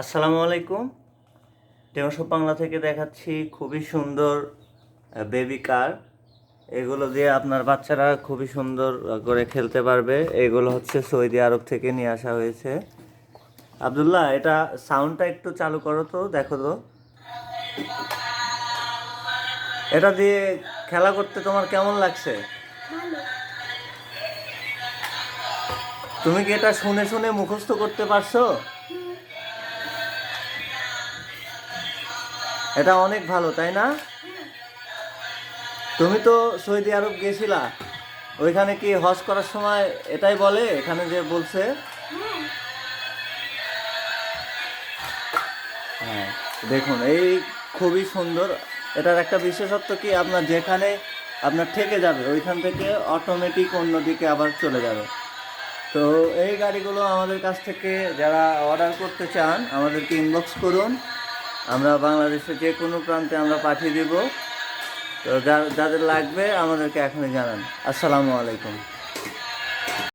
আসসালামু আলাইকুম। টেমসব বাংলা থেকে দেখাচ্ছি খুবই সুন্দর বেবি কার এগুলো দিয়ে আপনার বাচ্চারা খুবই সুন্দর করে খেলতে পারবে। এগুলো হচ্ছে সৌদি আরব থেকে নিয়ে আসা হয়েছে। আবদুল্লাহ এটা সাউন্ডটা একটু চালু করো তো দেখো তো। এটা দিয়ে খেলা করতে তোমার কেমন লাগছে? তুমি কি এটা শুনে শুনে মুখস্থ করতে পারছ? এটা অনেক ভালো, তাই না? তুমি তো সৌদি আরব গেছিলা। ওইখানে কি হজ করার সময় এটাই বলে, এখানে যে বলছে? হ্যাঁ দেখুন, এই খুবই সুন্দর। এটার একটা বিশেষত্ব কি? আপনার যেখানে আপনার থেকে যাবে, ওইখান থেকে অটোমেটিক অন্যদিকে আবার চলে যাবে। তো এই গাড়িগুলো আমাদের কাছ থেকে যারা অর্ডার করতে চান, আমাদেরকে ইনবক্স করুন। আমরা বাংলাদেশের যে কোনো প্রান্তে আমরা পাঠিয়ে দেব। তো যাদের লাগবে আমাদেরকে এখনই জানান। আসসালামু আলাইকুম।